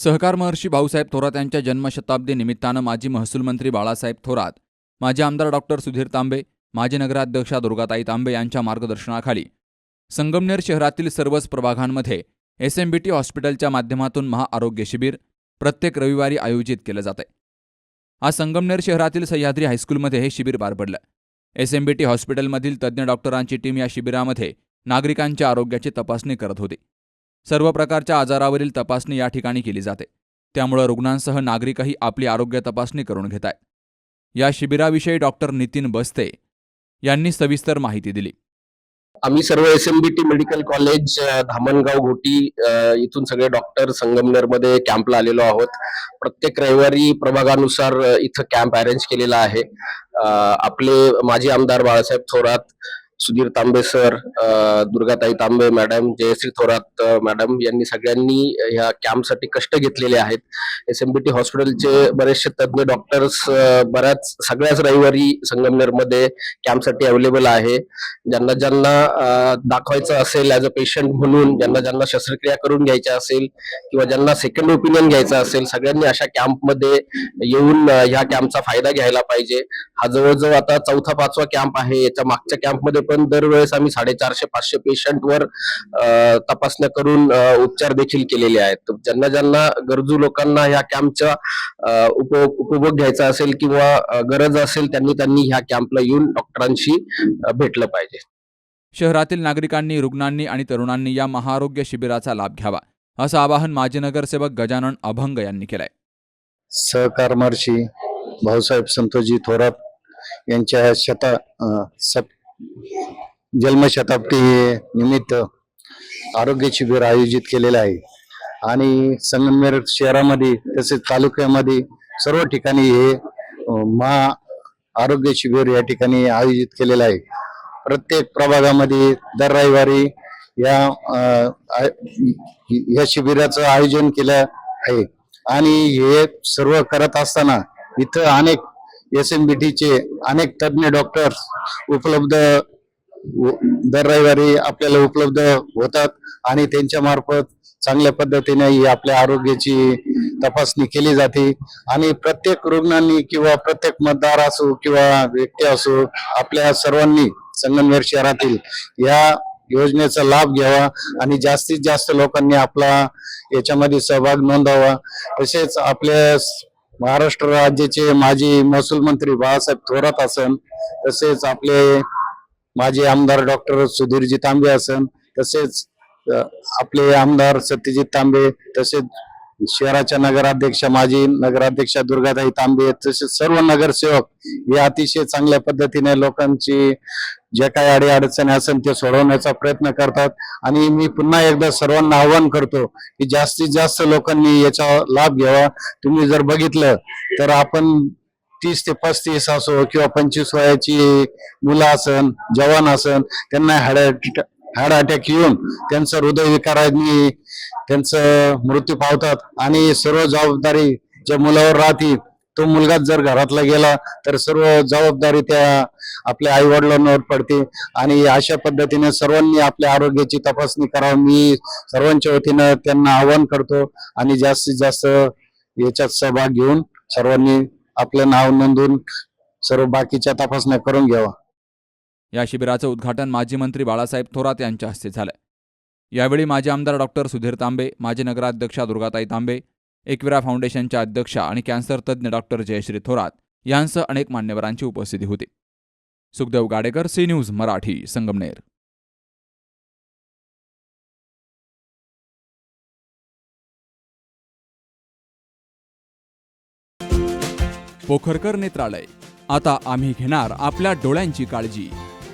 सहकार महर्षी भाऊसाहेब थोरात यांच्या जन्मशताब्दी निमित्तानं माजी महसूल मंत्री बाळासाहेब थोरात माजी आमदार डॉक्टर सुधीर तांबे माजी नगराध्यक्षा दुर्गाताई तांबे यांच्या मार्गदर्शनाखाली. संगमनेर शहरातील सर्वच प्रभागांमध्ये एस एम बी टी हॉस्पिटलच्या माध्यमातून महाआरोग्य शिबिर प्रत्येक रविवारी आयोजित केलं जाते आज संगमनेर शहरातील सह्याद्री हायस्कूलमध्ये हे शिबिर पार पडलं. एस एम बी टी हॉस्पिटलमधील तज्ज्ञ डॉक्टरांची टीम या शिबिरामध्ये नागरिकांच्या आरोग्याची तपासणी करत होती. सर्व प्रकारच्या आजारावरील तपासणी या ठिकाणी केली जाते. त्यामुळं रुग्णांसह नागरिकही आपली आरोग्य तपासणी करून घेत आहेत या शिबिराविषयी डॉक्टर नितीन बस्ते यांनी सविस्तर माहिती दिली. आम्ही सर्व S M B T medical college Dhamangaon Ghoti इथून सगळे डॉक्टर संगमनेरमध्ये कॅम्पला आलेलो आहोत. प्रत्येक रविवारी प्रभागानुसार इथं कॅम्प अरेंज केलेला आहे. आपले माजी आमदार Balasaheb Thorat Sudhir Tambe sir Durgatai Tambe madam Jayashree Thorat madam यांनी सगळ्यांनी ह्या कॅम्पसाठी कष्ट घेतलेले आहेत. एस एम बी टी हॉस्पिटलचे बरेचसे तज्ज्ञ डॉक्टर्स बऱ्याच सगळ्याच रविवारी संगमनेरमध्ये कॅम्पसाठी अवेलेबल आहे. ज्यांना ज्यांना दाखवायचं असेल ऍज अ पेशंट म्हणून ज्यांना ज्यांना शस्त्रक्रिया करून घ्यायच्या असेल किंवा ज्यांना सेकंड ओपिनियन घ्यायचा असेल सगळ्यांनी अशा कॅम्पमध्ये येऊन ह्या कॅम्पचा फायदा घ्यायला पाहिजे. हा जवळजवळ आता चौथा पाचवा कॅम्प आहे. याच्या मागच्या कॅम्पमध्ये पण दरवेळेस आम्ही साडेचारशे पाचशे पेशंटवर तपासण्या करून उपचार देखील केलेले आहेत. तर ज्यांना ज्यांना गरजू लोकांना ह्या कॅम्पचा उपभोग घ्यायचा असेल किंवा गरज असेल त्यांनी त्यांनी ह्या कॅम्पला येऊन डॉक्टरांशी भेटलं पाहिजे. शहरातील नागरिकांनी रुग्णांनी आणि तरुणांनी या महाआरोग्य शिबिराचा लाभ घ्यावा असं आवाहन माजी नगरसेवक गजानन अभंग यांनी केलंय. सहकार महर्षी भाऊसाहेब संतोषजी थोरात यांच्या शता सप जन्मशताब्दी निमित्त आरोग्य शिबिर आयोजित केलेलं आहे. आणि संगमनेर शहरामध्ये तसेच तालुक्यामध्ये सर्व ठिकाणी हे महा आरोग्य शिबिर या ठिकाणी आयोजित केलेलं आहे. प्रत्येक प्रभागामध्ये दर रविवारी या आ- या शिबिराचं आयोजन केलं आहे. आणि हे सर्व करत असताना इथं अनेक एस एम बी टीचे अनेक तज्ज्ञ डॉक्टर्स उपलब्ध दर रविवारी आपल्याला उपलब्ध होतात आणि त्यांच्या मार्फत चांगल्या पद्धतीने ही आपल्या आरोग्याची तपासणी केली जाते. आणि प्रत्येक रुग्णांनी किंवा प्रत्येक मतदार असो किंवा व्यक्ती असो आपल्या सर्वांनी संगमनेर शहरातील या योजनेचा लाभ घ्यावा आणि जास्तीत जास्त लोकांनी आपला याच्यामध्ये सहभाग नोंदवावा तसेच आपल्या महाराष्ट्र राज्याचे माजी महसूल मंत्री बाळासाहेब थोरात असन तसेच आपले माजी आमदार डॉक्टर सुधीरजी तांबे असन तसेच आपले आमदार सत्यजित तांबे तसेच शहराच्या नगराध्यक्षा माजी नगराध्यक्षा दुर्गाताई तांबे तसेच सर्व नगरसेवक हे अतिशय चांगल्या पद्धतीने लोकांची जे काही अडी अडचणी असेल ते सोडवण्याचा प्रयत्न करतात. आणि मी पुन्हा एकदा सर्वांना आवाहन करतो की जास्तीत जास्त लोकांनी याचा लाभ घ्यावा. तुम्ही जर बघितलं तर आपण तीस ते पस्तीस असो किंवा पंचवीस वयाची मुलं असन जवान असन त्यांना हार्ट हार्ट अटॅक येऊन त्यांचं हृदयविकाराने त्यांचं मृत्यू पावतात. आणि सर्व जबाबदारी ज्या मुलावर राहते तो मुलगा जर घरातला गेला तर सर्व जबाबदारी त्या आपल्या आई वडिलांवर पडते. आणि अशा पद्धतीने सर्वांनी आपल्या आरोग्याची तपासणी करावी. मी सर्वांच्या वतीनं त्यांना आवाहन करतो आणि जास्तीत जास्त याच्यात सहभाग घेऊन सर्वांनी आपलं नाव नोंदवून सर्व बाकीच्या तपासण्या करून घ्यावा. या शिबिराचं उद्घाटन माजी मंत्री बाळासाहेब थोरात यांच्या हस्ते झालं. यावेळी माजी आमदार डॉक्टर सुधीर तांबे माजी नगराध्यक्षा दुर्गाताई तांबे एकविरा फाउंडेशनच्या अध्यक्षा आणि कॅन्सर तज्ज्ञ डॉक्टर जयश्री थोरात यांसह अनेक मान्यवरांची उपस्थिती होती. Sukhdev Gadekar C news Marathi Sangamner. Pokharkar Netralaya. आता आम्ही घेणार आपल्या डोळ्यांची काळजी.